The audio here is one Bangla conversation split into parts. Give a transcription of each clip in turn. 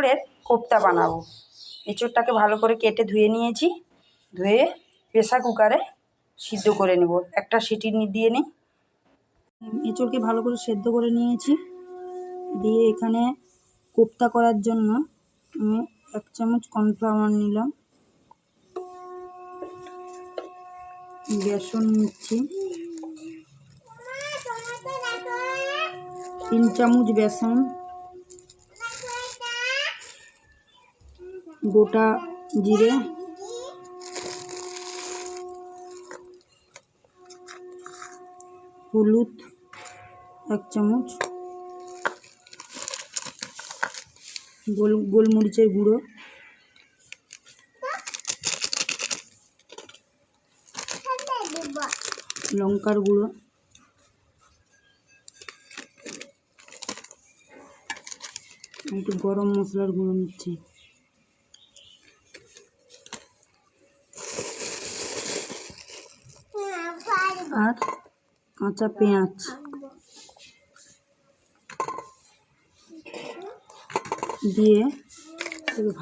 এঁচোড়ের কোপ্তা বানাবো। এঁচোড়টাকে ভালো করে কেটে ধুয়ে নিয়েছি। ধুয়ে প্রেসার কুকারে সিদ্ধ করে নেব। একটা সিটি দিয়ে নিই। এঁচোড়কে ভালো করে সেদ্ধ করে নিয়েছি। দিয়ে এখানে কোপ্তা করার জন্য আমি এক চামচ কর্নফ্লাওয়ার নিলাম। বেসন নিচ্ছি। তিন চামচ বেসন। গোটা জিরে। হলুদ এক চামচ। গোল, গোলমরিচের গুঁড়ো। লঙ্কার গুঁড়ো। একটু গরম মশলার গুঁড়ো নিচ্ছি। আর কাঁচা পেঁয়াজ। দিয়ে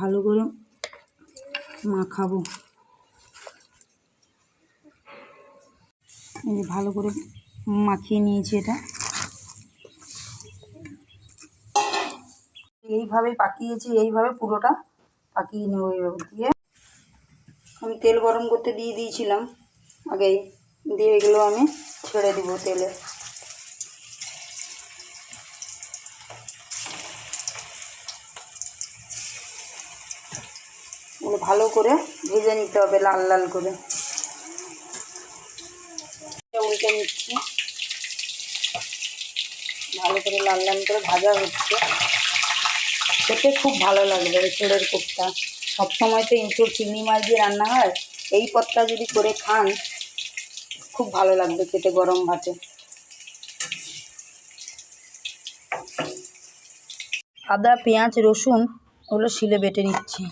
ভালো করে মাখাবো। এই ভালো করে মাখিয়ে নিয়েছি এটা। এইভাবে পাকিয়েছি, এইভাবে পুরোটা পাকিয়ে নেব এইভাবে। দিয়ে আমি তেল গরম করতে দিয়ে দিয়েছিলাম আগেই। দিয়ে এগুলো আমি ছেড়ে দিব তেলে। ভালো করে ভেজে নিতে হবে, লাল লাল করে। উল্টে নিচ্ছি। ভালো করে লাল লাল করে ভাজা হচ্ছে। খেতে খুব ভালো লাগবে এঁচোড়ের কোপ্তা। সবসময় তো এঁচোড় চিংড়ি মাছ দিয়ে রান্না হয়। এই পদটা যদি করে খান খুব ভালো লাগবে খেতে গরম ভাতে। আদা, পেঁয়াজ, রসুন ওগুলো শিলে বেটে নিচ্ছি।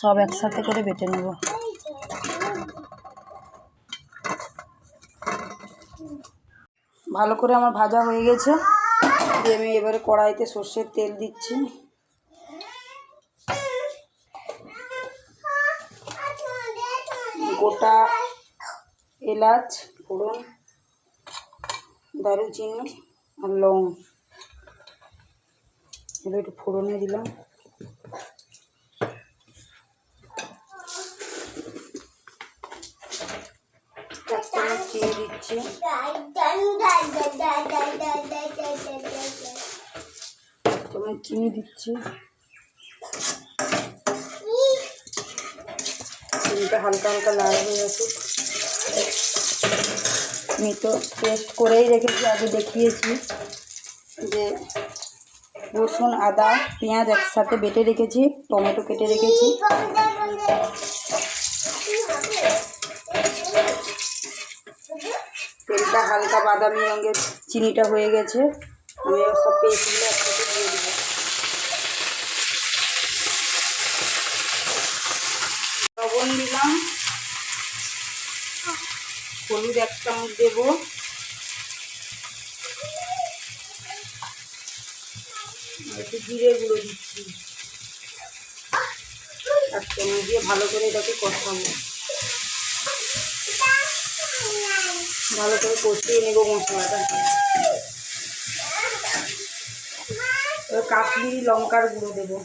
সব একসাথে করে বেটে নেব। ভালো করে আমার ভাজা হয়ে গেছে। দিয়ে আমি এবারে কড়াইতে সর্ষের তেল দিচ্ছি। গোটা এলাচ, ফোড়ন, দারুচিনি আর লং। এবার একটু ফোড়নে দিলাম। চিনি দিচ্ছি। চামচ চিনি দিচ্ছি। চিনিটা হালকা হালকা লাল হয়ে আসুক আমি তো পেস্ট করেই রেখেছি আগে দেখিয়েছি যে রসুন, আদা, পেঁয়াজ একসাথে বেটে রেখেছি, টমেটো কেটে রেখেছি। তেলটা হালকা বাদামি রঙের চিনিটা হয়ে গেছে। আমি সব পেস্টগুলো একসাথে দিয়ে দেবো লবণ দিলাম হলুদ এক চামচ দেবো। একটু জিরে গুঁড়ো দিচ্ছি। এক চামচ দিয়ে ভালো করে এটাকে কষাবো। ভালো করে কষিয়ে নেব মশলাটা। কাশ্মীরি লঙ্কার গুঁড়ো দেবো।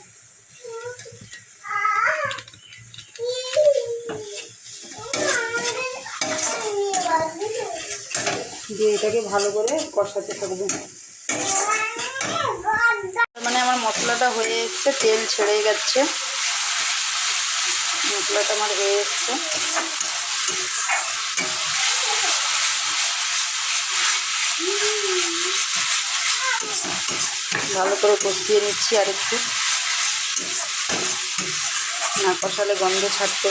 দিয়ে এটাকে ভালো করে কষাতে থাকব। মানে আমার মশলাটা হয়ে এসছে, তেল ছেড়ে গেছে। মশলাটা আমার হয়ে এসছে। ভালো করে কষিয়ে নিচ্ছি আর একটু না কষালে গন্ধ ছাড়তে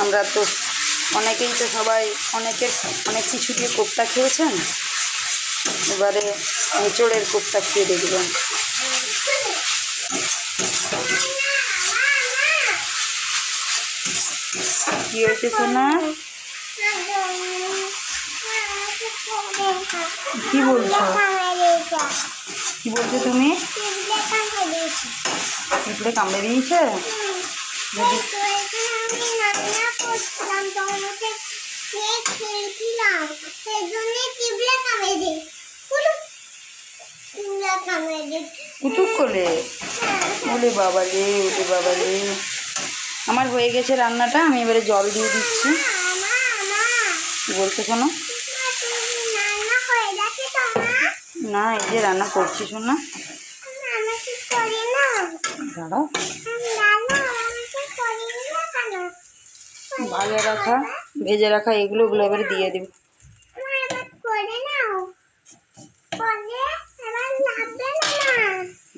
আমরা তো অনেকেই তো সবাই অনেকের, অনেক কিছু দিয়ে কোপটা খেয়েছেন? এবারে নিচড়ের কোপটা খেয়ে দেখবেন। কি হয়েছে সোনা? কি বলছো? কি বলছো তুমি? পিঁপড়ে কামড়ে দিয়েছে? করে? বাবা রে বাবা রে। আমার হয়ে গেছে রান্নাটা, আমি এবারে জল দিয়ে দিচ্ছি। কি বলছো শোনো? না, এই যে রান্না করছি, শোনা দাঁড়াও। ভাজা রাখা, ভেজে রাখা, এগুলো ওগুলো এবারে দিয়ে দেবো।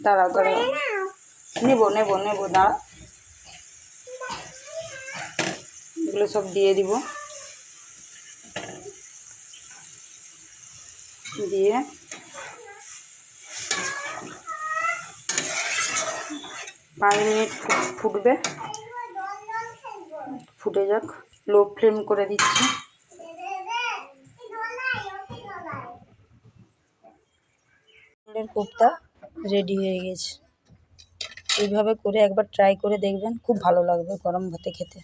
দাঁড়াও দাঁড়াও। নেব নেব নেব দাঁড়াও এগুলো সব দিয়ে দিব। দিয়ে পাঁচ মিনিট ফুটবে। ফুটে যাক। লো ফ্লেম করে দিচ্ছি। কোপ্তা রেডি হয়ে গেছে। এইভাবে করে একবার ট্রাই করে দেখবেন, খুব ভালো লাগবে গরম ভাতে খেতে।